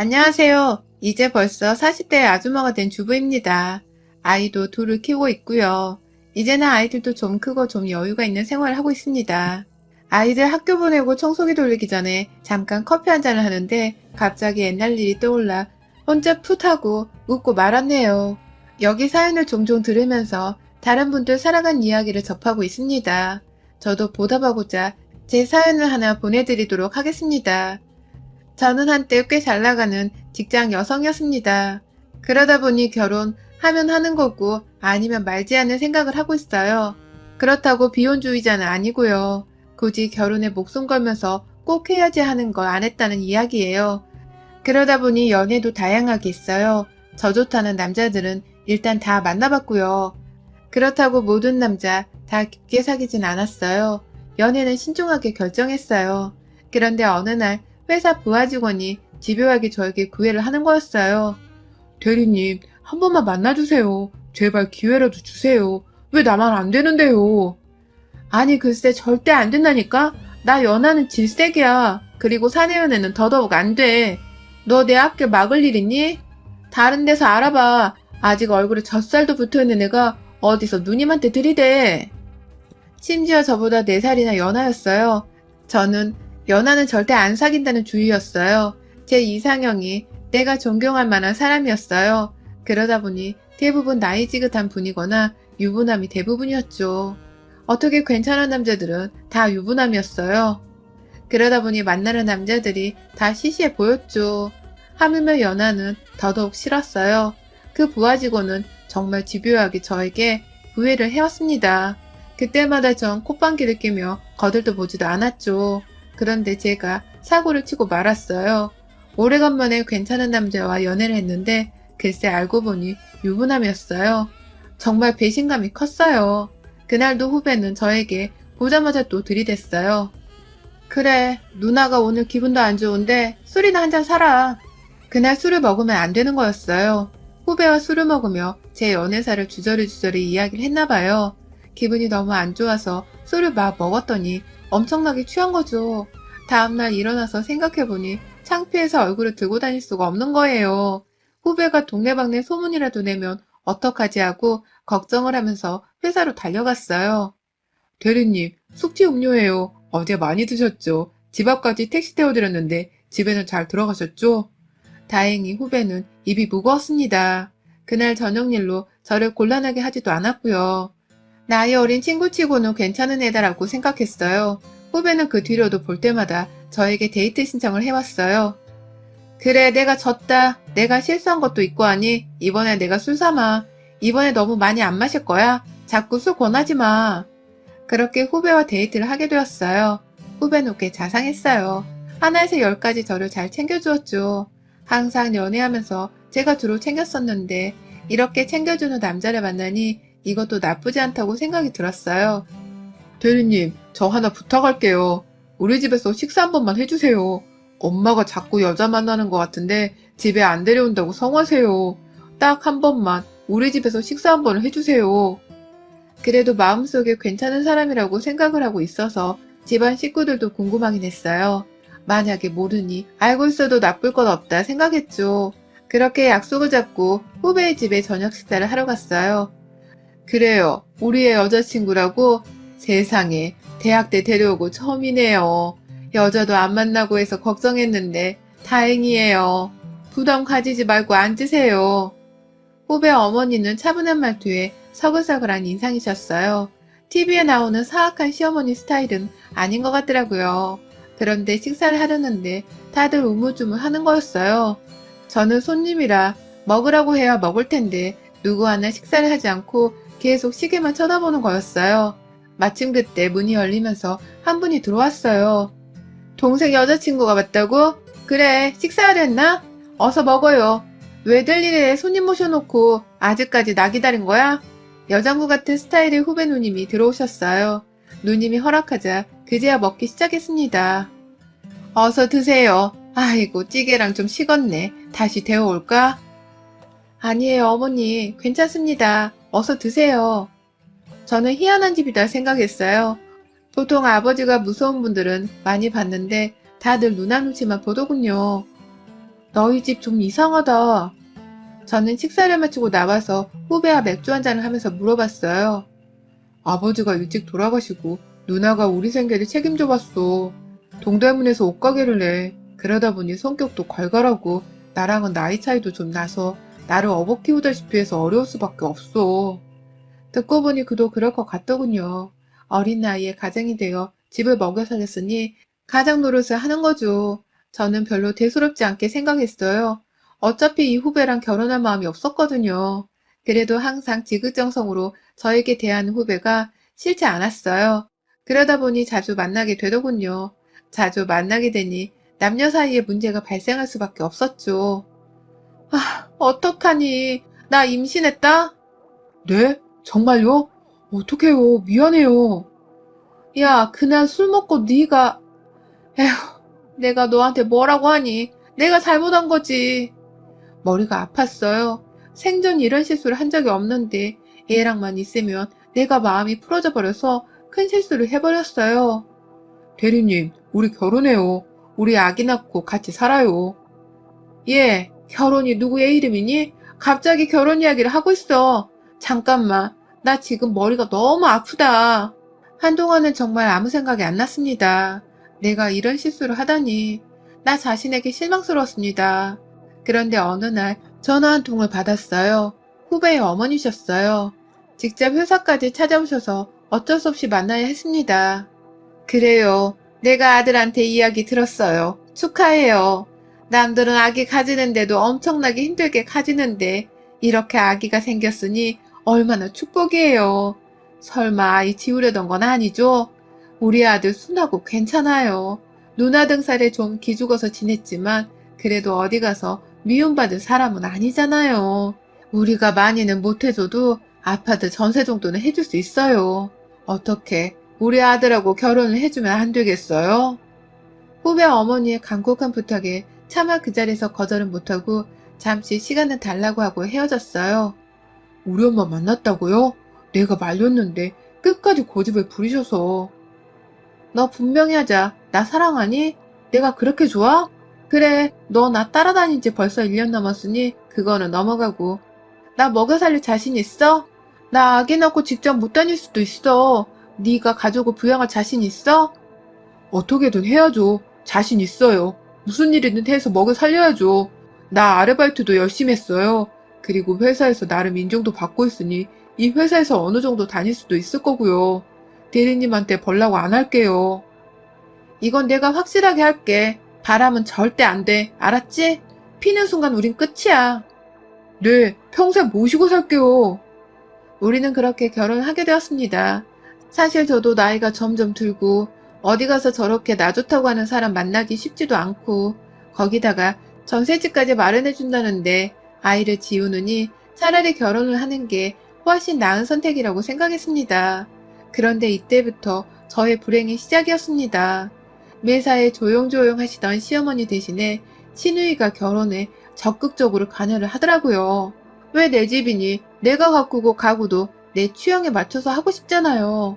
안녕하세요. 이제 벌써 40대 아주머가 된 주부입니다. 아이도 둘을 키우고 있고요. 이제는 아이들도 좀 크고 좀 여유가 있는 생활을 하고 있습니다. 아이들 학교 보내고 청소기 돌리기 전에 잠깐 커피 한 잔을 하는데 갑자기 옛날 일이 떠올라 혼자 풋하고 웃고 말았네요. 여기 사연을 종종 들으면서 다른 분들 살아간 이야기를 접하고 있습니다. 저도 보답하고자 제 사연을 하나 보내드리도록 하겠습니다. 저는 한때 꽤 잘 나가는 직장 여성이었습니다. 그러다 보니 결혼 하면 하는 거고 아니면 말지 않는 생각을 하고 있어요. 그렇다고 비혼주의자는 아니고요. 굳이 결혼에 목숨 걸면서 꼭 해야지 하는 걸 안 했다는 이야기예요. 그러다 보니 연애도 다양하게 있어요. 저 좋다는 남자들은 일단 다 만나봤고요. 그렇다고 모든 남자 다 깊게 사귀진 않았어요. 연애는 신중하게 결정했어요. 그런데 어느 날 회사 부하 직원이 집요하게 저에게 구애를 하는 거였어요. 대리님, 한 번만 만나주세요. 제발 기회라도 주세요. 왜 나만 안 되는데요? 아니, 글쎄, 절대 안 된다니까? 나 연하는 질색이야. 그리고 사내연애는 더더욱 안 돼. 너 내 앞길 막을 일 있니? 다른 데서 알아봐. 아직 얼굴에 젖살도 붙어 있는 애가 어디서 누님한테 들이대. 심지어 저보다 4살이나 연하였어요. 저는 연하는 절대 안 사귄다는 주의였어요. 제 이상형이 내가 존경할 만한 사람이었어요. 그러다 보니 대부분 나이 지긋한 분이거나 유부남이 대부분이었죠. 어떻게 괜찮은 남자들은 다 유부남이었어요. 그러다 보니 만나는 남자들이 다 시시해 보였죠. 하물며 연하는 더더욱 싫었어요. 그 부하 직원은 정말 집요하게 저에게 구애를 해왔습니다. 그때마다 전 콧방귀를 끼며 거들떠 보지도 않았죠. 그런데 제가 사고를 치고 말았어요. 오래간만에 괜찮은 남자와 연애를 했는데 글쎄 알고 보니 유부남이었어요. 정말 배신감이 컸어요. 그날도 후배는 저에게 보자마자 또 들이댔어요. 그래, 누나가 오늘 기분도 안 좋은데 술이나 한 잔 사라. 그날 술을 먹으면 안 되는 거였어요. 후배와 술을 먹으며 제 연애사를 주저리주저리 이야기를 했나봐요. 기분이 너무 안 좋아서 술을 막 먹었더니 엄청나게 취한 거죠. 다음날 일어나서 생각해보니 창피해서 얼굴을 들고 다닐 수가 없는 거예요. 후배가 동네방네 소문이라도 내면 어떡하지 하고 걱정을 하면서 회사로 달려갔어요. 대리님, 숙취 음료예요. 어제 많이 드셨죠? 집 앞까지 택시 태워드렸는데 집에는 잘 들어가셨죠? 다행히 후배는 입이 무거웠습니다. 그날 저녁 일로 저를 곤란하게 하지도 않았고요. 나이 어린 친구치고는 괜찮은 애다라고 생각했어요. 후배는 그 뒤로도 볼 때마다 저에게 데이트 신청을 해왔어요. 그래, 내가 졌다. 내가 실수한 것도 있고 하니 이번에 내가 술 삼아. 이번에 너무 많이 안 마실 거야. 자꾸 술 권하지 마. 그렇게 후배와 데이트를 하게 되었어요. 후배는 꽤 자상했어요. 하나에서 열까지 저를 잘 챙겨주었죠. 항상 연애하면서 제가 주로 챙겼었는데 이렇게 챙겨주는 남자를 만나니 이것도 나쁘지 않다고 생각이 들었어요. 대리님, 저 하나 부탁할게요. 우리 집에서 식사 한 번만 해주세요. 엄마가 자꾸 여자 만나는 것 같은데 집에 안 데려온다고 성화세요. 딱 한 번만 우리 집에서 식사 한 번을 해주세요. 그래도 마음속에 괜찮은 사람이라고 생각을 하고 있어서 집안 식구들도 궁금하긴 했어요. 만약에 모르니 알고 있어도 나쁠 건 없다 생각했죠. 그렇게 약속을 잡고 후배의 집에 저녁 식사를 하러 갔어요. 그래요. 우리의 여자친구라고 세상에 대학 때 데려오고 처음이네요. 여자도 안 만나고 해서 걱정했는데 다행이에요. 부담 가지지 말고 앉으세요. 후배 어머니는 차분한 말투에 서글서글한 인상이셨어요. TV에 나오는 사악한 시어머니 스타일은 아닌 것 같더라고요. 그런데 식사를 하려는데 다들 우물쭈물 하는 거였어요. 저는 손님이라 먹으라고 해야 먹을 텐데 누구 하나 식사를 하지 않고 계속 시계만 쳐다보는 거였어요. 마침 그때 문이 열리면서 한 분이 들어왔어요. 동생 여자친구가 왔다고? 그래, 식사하려 했나? 어서 먹어요. 왜들 이래 손님 모셔놓고 아직까지 나 기다린 거야? 여장부 같은 스타일의 후배 누님이 들어오셨어요. 누님이 허락하자 그제야 먹기 시작했습니다. 어서 드세요. 아이고, 찌개랑 좀 식었네. 다시 데워올까? 아니에요, 어머니. 괜찮습니다. 어서 드세요. 저는 희한한 집이다 생각했어요. 보통 아버지가 무서운 분들은 많이 봤는데 다들 누나 눈치만 보더군요. 너희 집 좀 이상하다. 저는 식사를 마치고 나와서 후배와 맥주 한잔을 하면서 물어봤어요. 아버지가 일찍 돌아가시고 누나가 우리 생계를 책임져 봤어. 동대문에서 옷가게를 해. 그러다 보니 성격도 괄괄하고 나랑은 나이 차이도 좀 나서 나를 업어 키우다시피 해서 어려울 수밖에 없어. 듣고 보니 그도 그럴 것 같더군요. 어린 나이에 가장이 되어 집을 먹여 살렸으니 가장 노릇을 하는 거죠. 저는 별로 대수롭지 않게 생각했어요. 어차피 이 후배랑 결혼할 마음이 없었거든요. 그래도 항상 지극정성으로 저에게 대하는 후배가 싫지 않았어요. 그러다 보니 자주 만나게 되더군요. 자주 만나게 되니 남녀 사이에 문제가 발생할 수밖에 없었죠. 아, 어떡하니. 나 임신했다? 네? 정말요? 어떡해요. 미안해요. 야, 그날 술 먹고 네가 에휴, 내가 너한테 뭐라고 하니? 내가 잘못한 거지. 머리가 아팠어요. 생전 이런 실수를 한 적이 없는데 얘랑만 있으면 내가 마음이 풀어져 버려서 큰 실수를 해버렸어요. 대리님, 우리 결혼해요. 우리 아기 낳고 같이 살아요. 예, 결혼이 누구의 이름이니? 갑자기 결혼 이야기를 하고 있어. 잠깐만, 나 지금 머리가 너무 아프다. 한동안은 정말 아무 생각이 안 났습니다. 내가 이런 실수를 하다니. 나 자신에게 실망스러웠습니다. 그런데 어느 날 전화 한 통을 받았어요. 후배의 어머니셨어요. 직접 회사까지 찾아오셔서 어쩔 수 없이 만나야 했습니다. 그래요. 내가 아들한테 이야기 들었어요. 축하해요. 남들은 아기 가지는데도 엄청나게 힘들게 가지는데 이렇게 아기가 생겼으니 얼마나 축복이에요. 설마 아이 지우려던 건 아니죠? 우리 아들 순하고 괜찮아요. 누나 등살에 좀 기죽어서 지냈지만 그래도 어디 가서 미움받을 사람은 아니잖아요. 우리가 많이는 못해줘도 아파트 전세 정도는 해줄 수 있어요. 어떻게 우리 아들하고 결혼을 해주면 안 되겠어요? 후배 어머니의 간곡한 부탁에 차마 그 자리에서 거절은 못하고 잠시 시간을 달라고 하고 헤어졌어요. 우리 엄마 만났다고요? 내가 말렸는데 끝까지 고집을 부리셔서. 너 분명히 하자. 나 사랑하니? 내가 그렇게 좋아? 그래, 너 나 따라다닌 지 벌써 1년 넘었으니 그거는 넘어가고. 나 먹여 살릴 자신 있어? 나 아기 낳고 직접 못 다닐 수도 있어. 네가 가족을 부양할 자신 있어? 어떻게든 해야죠. 자신 있어요. 무슨 일이든 해서 먹여 살려야죠. 나 아르바이트도 열심히 했어요. 그리고 회사에서 나름 인정도 받고 있으니 이 회사에서 어느 정도 다닐 수도 있을 거고요. 대리님한테 벌라고 안 할게요. 이건 내가 확실하게 할게. 바람은 절대 안 돼. 알았지? 피는 순간 우린 끝이야. 네, 평생 모시고 살게요. 우리는 그렇게 결혼하게 되었습니다. 사실 저도 나이가 점점 들고 어디 가서 저렇게 나 좋다고 하는 사람 만나기 쉽지도 않고 거기다가 전세집까지 마련해준다는데 아이를 지우느니 차라리 결혼을 하는 게 훨씬 나은 선택이라고 생각했습니다. 그런데 이때부터 저의 불행이 시작이었습니다. 매사에 조용조용 하시던 시어머니 대신에 신우이가 결혼에 적극적으로 관여를 하더라고요. 왜 내 집이니? 내가 가꾸고 가구도 내 취향에 맞춰서 하고 싶잖아요.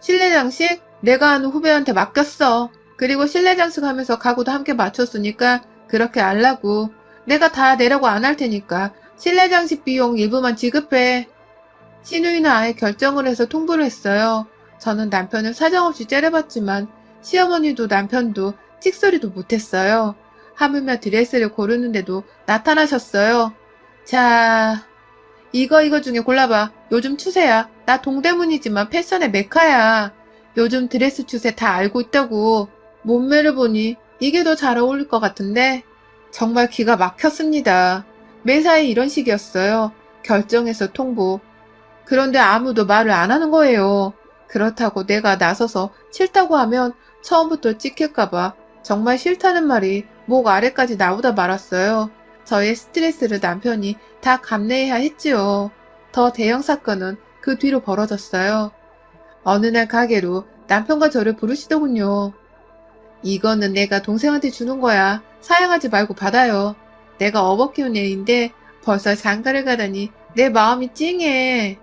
실내 장식 내가 아는 후배한테 맡겼어. 그리고 실내 장식 하면서 가구도 함께 맞췄으니까 그렇게 알라고. 내가 다 내라고 안 할 테니까 실내 장식 비용 일부만 지급해. 신우이는 아예 결정을 해서 통보를 했어요. 저는 남편을 사정없이 째려봤지만 시어머니도 남편도 찍소리도 못했어요. 하물며 드레스를 고르는데도 나타나셨어요. 자, 이거 이거 중에 골라봐. 요즘 추세야. 나 동대문이지만 패션의 메카야. 요즘 드레스 추세 다 알고 있다고. 몸매를 보니 이게 더 잘 어울릴 것 같은데 정말 기가 막혔습니다. 매사에 이런 식이었어요. 결정해서 통보. 그런데 아무도 말을 안 하는 거예요. 그렇다고 내가 나서서 싫다고 하면 처음부터 찍힐까봐 정말 싫다는 말이 목 아래까지 나오다 말았어요. 저의 스트레스를 남편이 다 감내해야 했지요. 더 대형 사건은 그 뒤로 벌어졌어요. 어느 날 가게로 남편과 저를 부르시더군요. 이거는 내가 동생한테 주는 거야. 사양하지 말고 받아요. 내가 업어 키운 애인데 벌써 장가를 가다니 내 마음이 찡해.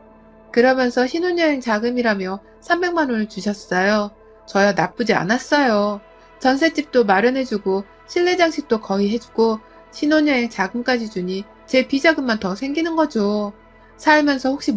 그러면서 신혼여행 자금이라며 300만 원을 주셨어요. 저야 나쁘지 않았어요. 전셋집도 마련해주고 실내 장식도 거의 해주고 신혼여행 자금까지 주니 제 비자금만 더 생기는 거죠. 살면서 혹시